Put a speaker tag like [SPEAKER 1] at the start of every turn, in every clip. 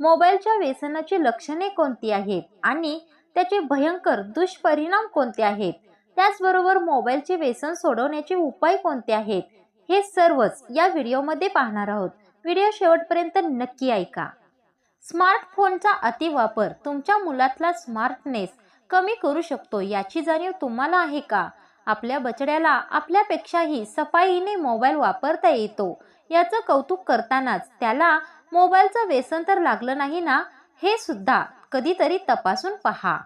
[SPEAKER 1] मोबाईलच्या व्यसनाची लक्षणे कोणती आहेत आणि त्याचे भयंकर दुष्परिणाम कोणते आहेत? त्याचबरोबर मोबाईलचे व्यसन सोडवण्याचे उपाय कोणते आहेत? हे सर्वच या व्हिडिओमध्ये पाहणार आहोत. व्हिडिओ शेवटपर्यंत नक्की ऐका. स्मार्टफोनचा अतिवापर तुमच्या मुलातला स्मार्टनेस कमी करू शकतो याची जाणीव तुम्हाला आहे का? आपल्या बछड्याला आपल्यापेक्षाही सफाईने मोबाईल वापरता येतो याचं कौतुक करतानाच त्याला मोबाईलचं व्यसन तर लागलं नाही ना? हे सुद्धा कधीतरी तपासून पहा.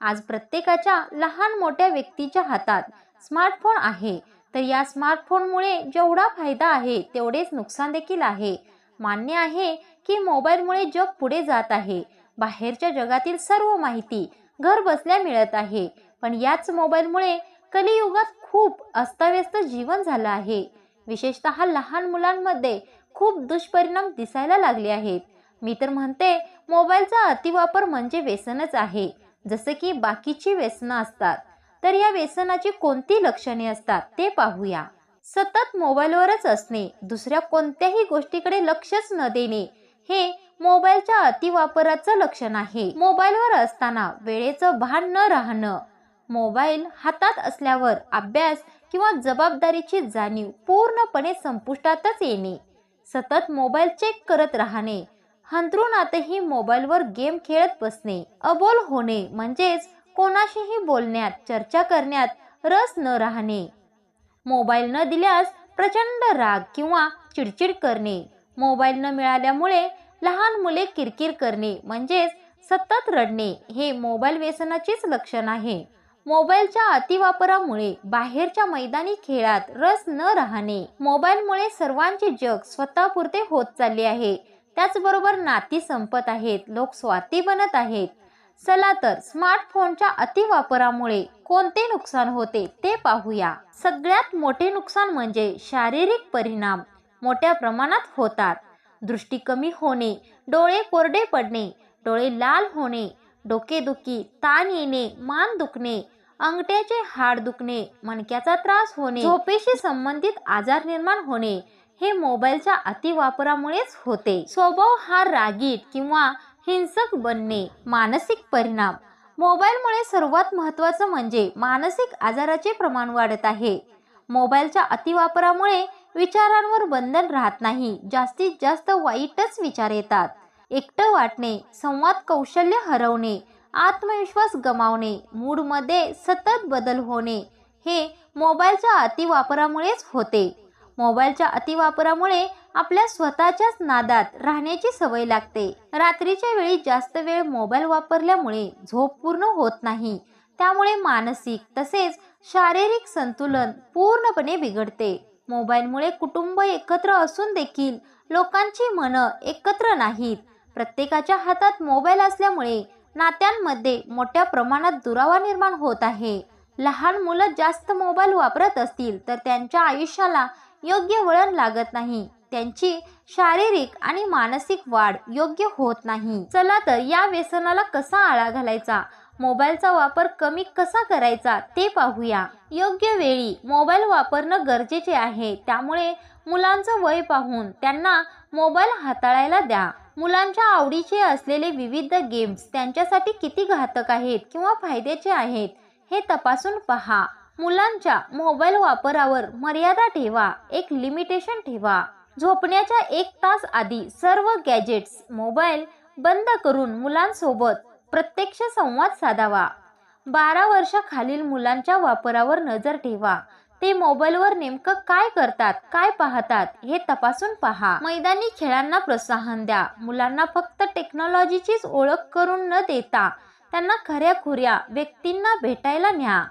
[SPEAKER 1] आज प्रत्येकाच्या लहान मोठ्या व्यक्तीच्या हातात स्मार्टफोन आहे तर या स्मार्टफोनमुळे जेवढा फायदा आहे तेवढेच नुकसान देखील आहे. मान्य आहे की मोबाईलमुळे जग पुढे जात आहे. बाहेरच्या जगातील सर्व माहिती घर बसल्या मिळत आहे. पण याच मोबाईलमुळे कलियुगात खूप अस्ताव्यस्त जीवन झालं आहे. विशेषतः लहान मुलांमध्ये खूप दुष्परिणाम दिसायला लागले आहेत. मी तर म्हणते मोबाईलचा अतिवापर म्हणजे व्यसनच आहे. जसं की बाकीची व्यसनं असतात. तर या व्यसनाची कोणती लक्षणे असतात ते पाहूया. सतत मोबाईलवरच असणे दुसऱ्या कोणत्याही गोष्टीकडे लक्षच न देणे हे मोबाईलच्या अतिवापराचं लक्षण आहे. मोबाईलवर असताना वेळेचं भान न राहणं मोबाईल हातात असल्यावर अभ्यास किंवा जबाबदारीची जाणीव पूर्णपणे संपुष्टातच येणे सतत मोबाईल चेक करत राहणे. हंतरुणातही मोबाईलवर गेम खेळत बसणे. अबोल होणे म्हणजेच कोणाशीही बोलण्यात चर्चा करण्यात रस न राहणे. मोबाईल न दिल्यास प्रचंड राग किंवा चिडचिड करणे. मोबाईल न मिळाल्यामुळे लहान मुले किरकिर करणे म्हणजेच सतत रडणे हे मोबाईल व्यसनाचीच लक्षण आहे. मोबाईलच्या अतिवापरामुळे बाहेरच्या मैदानी खेळात रस न राहणे. मोबाईलमुळे सर्वांचे जग स्वतःपुरते होत चालले आहे. त्याचबरोबर नाती संपत आहेत लोक स्वार्थी बनत आहेत. चला तर स्मार्टफोनच्या अतिवापरामुळे कोणते नुकसान होते ते पाहूया. सगळ्यात मोठे नुकसान म्हणजे शारीरिक परिणाम मोठ्या प्रमाणात होतात. दृष्टी कमी होणे डोळे कोरडे पडणे डोळे लाल होणे डोकेदुखी ताण येणे मान दुखणे अंगठ्याचे हाड दुखणे मणक्याचा त्रास होणे झोपेशी संबंधित आजार निर्माण होणे हे मोबाईलच्या अतिवापरामुळेच होते. स्वभाव हा रागीट किंवा हिंसक बनणे मानसिक परिणाम. मोबाईलमुळे सर्वात महत्त्वाचं म्हणजे मानसिक आजाराचे प्रमाण वाढत आहे. मोबाईलच्या अतिवापरामुळे विचारांवर बंधन राहत नाही जास्तीत जास्त वाईटच विचार येतात. एकटं वाटणे संवाद कौशल्य हरवणे आत्मविश्वास गमावणे मूडमध्ये सतत बदल होणे हे मोबाईलच्या अतिवापरामुळेच होते. मोबाईलच्या अतिवापरामुळे आपल्या स्वतःच्याच नादात राहण्याची सवय लागते. रात्रीच्या वेळी जास्त वेळ मोबाईल वापरल्यामुळे झोप पूर्ण होत नाही. त्यामुळे मानसिक तसेच शारीरिक संतुलन पूर्णपणे बिघडते. मोबाईलमुळे कुटुंब एकत्र असून देखील लोकांची मनं एकत्र नाहीत. प्रत्येकाच्या हातात मोबाईल असल्यामुळे नात्यांमध्ये मोठ्या प्रमाणात दुरावा निर्माण होत आहे. लहान मुलं जास्त मोबाईल वापरत असतील तर त्यांच्या आयुष्याला योग्य वळण लागत नाही. त्यांची शारीरिक आणि मानसिक वाढ योग्य होत नाही. चला तर या व्यसनाला कसा आळा घालायचा? मोबाईलचा वापर कमी कसा करायचा ते पाहूया. योग्य वेळी मोबाईल वापरणं गरजेचे आहे. त्यामुळे मुलांचं वय पाहून त्यांना मोबाईल हाताळायला द्या. मुलांच्या आवडीचे असलेले विविध गेम्स त्यांच्यासाठी किती घातक आहेत किंवा फायद्याचे आहेत हे तपासून पहा. मुलांच्या मोबाईल वापरावर मर्यादा ठेवा. एक लिमिटेशन ठेवा. झोपण्याच्या एक तास आधी सर्व गॅजेट्स मोबाईल बंद करून मुलांसोबत प्रत्यक्ष संवाद साधावा. बारा वर्षाखालील मुलांच्या वापरावर नजर ठेवा. ते मोबाईलवर नेमकं काय करतात काय पाहतात हे तपासून पहा. मैदानी खेळांना प्रोत्साहन द्या. मुलांना फक्त टेक्नॉलॉजीचीच ओळख करून न देता त्यांना खऱ्या खुऱ्या व्यक्तींना भेटायला न्या.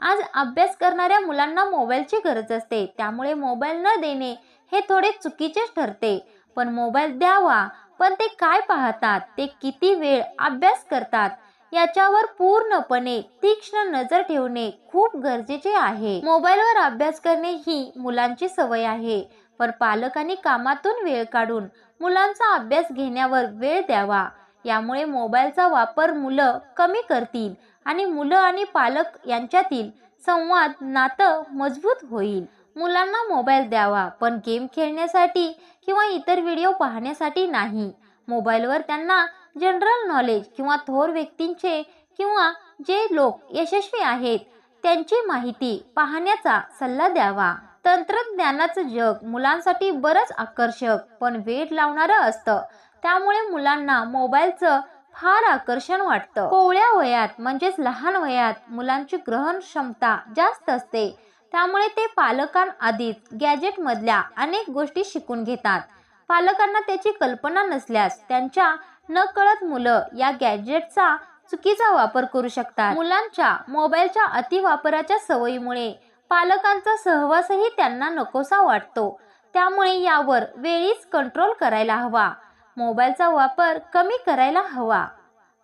[SPEAKER 1] आज अभ्यास करणाऱ्या मुलांना मोबाईलची गरज असते. त्यामुळे मोबाईल न देणे हे थोडे चुकीचेच ठरते. पण मोबाईल द्यावा. पण ते काय पाहतात ते किती वेळ अभ्यास करतात याच्यावर पूर्णपणे तीक्ष्ण नजर ठेवणे खूप गरजेचे आहे. मोबाईलवर अभ्यास करणे ही मुलांची सवय आहे. पण पालकांनी कामातून वेळ काढून मुलांचा अभ्यास घेण्यावर वेळ द्यावा. यामुळे मोबाईलचा वापर मुलं कमी करतील आणि मुलं आणि पालक यांच्यातील संवाद नातं मजबूत होईल. मुलांना मोबाईल द्यावा पण गेम खेळण्यासाठी किंवा इतर व्हिडिओ पाहण्यासाठी नाही. मोबाईलवर त्यांना जनरल नॉलेज किंवा थोर व्यक्तींचे किंवा जे लोक यशस्वी आहेत त्यांची माहिती पाहण्याचा सल्ला द्यावा. तंत्रज्ञानाचं जग मुलांसाठी बरंच आकर्षक पण वेळ लावणारं असतं. त्यामुळे मुलांना मोबाईलचं फार आकर्षण वाटतं. कोवळ्या वयात म्हणजेच लहान वयात मुलांची ग्रहण क्षमता जास्त असते. त्यामुळे ते पालकांआधीच गॅजेटमधल्या अनेक गोष्टी शिकून घेतात. पालकांना त्याची कल्पना नसल्यास त्यांच्या नकळत मुलं या गॅजेटचा चुकीचा वापर करू शकतात. मुलांच्या मोबाईलच्या अतिवापराच्या सवयीमुळे पालकांचा सहवासही त्यांना नकोसा वाटतो. त्यामुळे यावर वेळीच कंट्रोल करायला हवा. मोबाईलचा वापर कमी करायला हवा.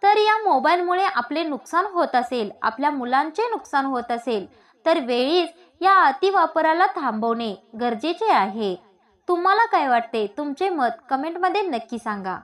[SPEAKER 1] तर या मोबाईलमुळे आपले नुकसान होत असेल आपल्या मुलांचे नुकसान होत असेल तर वेळीच या अतिवापराला थांबवणे गरजेचे आहे. तुम्हाला काय वाटते? तुमचे मत कमेंटमध्ये नक्की सांगा.